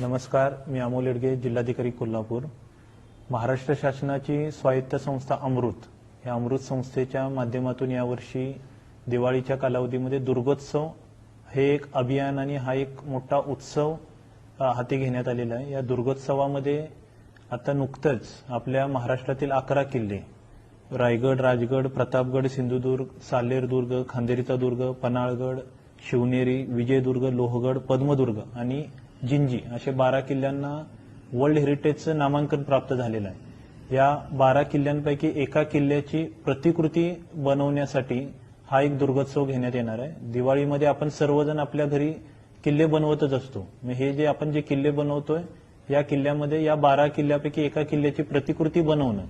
नमस्कार मी अमोल येडगे जिल्हाधिकारी कोल्हापूर. महाराष्ट्र शासनाची स्वायत्त संस्था अमृत. या अमृत संस्थेच्या माध्यमातून यावर्षी दिवाळीच्या कालावधीमध्ये दुर्गोत्सव हे एक अभियान आणि हा एक मोठा उत्सव हाती घेण्यात आलेला आहे. या दुर्गोत्सवामध्ये आता नुकतंच आपल्या महाराष्ट्रातील अकरा किल्ले रायगड राजगड प्रतापगड सिंधुदुर्ग सालेरदुर्ग खांदेरीचा दुर्ग पन्हाळगड शिवनेरी विजयदुर्ग लोहगड पद्मदुर्ग आणि जिंजी असे बारा किल्ल्यांना वर्ल्ड हेरिटेजचं नामांकन प्राप्त झालेलं आहे. या बारा किल्ल्यांपैकी एका किल्ल्याची प्रतिकृती बनवण्यासाठी हा एक दुर्गोत्सव घेण्यात येणार आहे. दिवाळीमध्ये आपण सर्वजण आपल्या घरी किल्ले बनवतच असतो. मग हे जे आपण जे किल्ले बनवतोय या किल्ल्यामध्ये या बारा किल्ल्यापैकी एका किल्ल्याची प्रतिकृती बनवणं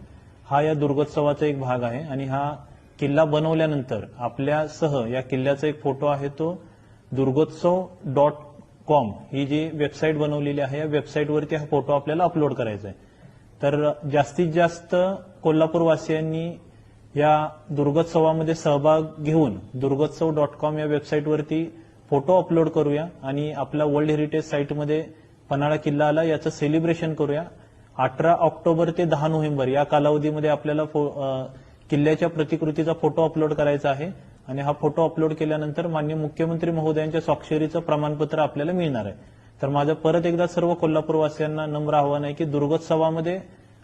हा या दुर्गोत्सवाचा एक भाग आहे. आणि हा किल्ला बनवल्यानंतर आपल्यासह या किल्ल्याचा एक फोटो आहे तो दुर्गोत्सव डॉट कॉम ही जी वेबसाईट बनवलेली आहे या वेबसाईटवरती हा फोटो आपल्याला अपलोड करायचा आहे. तर जास्तीत जास्त कोल्हापूरवासियांनी या दुर्गोत्सवामध्ये सहभाग घेऊन दुर्गोत्सव डॉट कॉम या वेबसाईटवरती फोटो अपलोड करूया आणि आपला वर्ल्ड हेरिटेज साईटमध्ये पन्हाळा किल्ला आला याचं सेलिब्रेशन करूया. अठरा ऑक्टोबर ते दहा नोव्हेंबर या कालावधीमध्ये आपल्याला फो- किल्ल्याच्या प्रतिकृतीचा फोटो अपलोड करायचा आहे. आणि हा फोटो अपलोड केल्यानंतर मान्य मुख्यमंत्री महोदयांच्या स्वाक्षरीचं प्रमाणपत्र आपल्याला मिळणार आहे. तर माझं परत एकदा सर्व कोल्हापूरवासियांना नम्र आव्हान आहे की दुर्गोत्सवामध्ये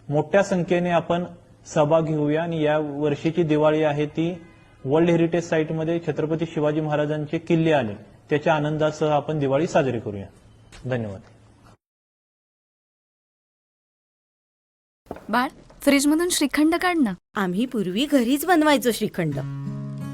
मोठ्या संख्येने आपण सहभाग घेऊया आणि या वर्षीची दिवाळी आहे ती वर्ल्ड हेरिटेज साईटमध्ये छत्रपती शिवाजी महाराजांचे किल्ले आले. त्याच्या आनंदासह आपण दिवाळी साजरी करूया. धन्यवाद. बाळ फ्रीजमधून श्रीखंड काढ ना. आम्ही पूर्वी घरीच बनवायचो श्रीखंड.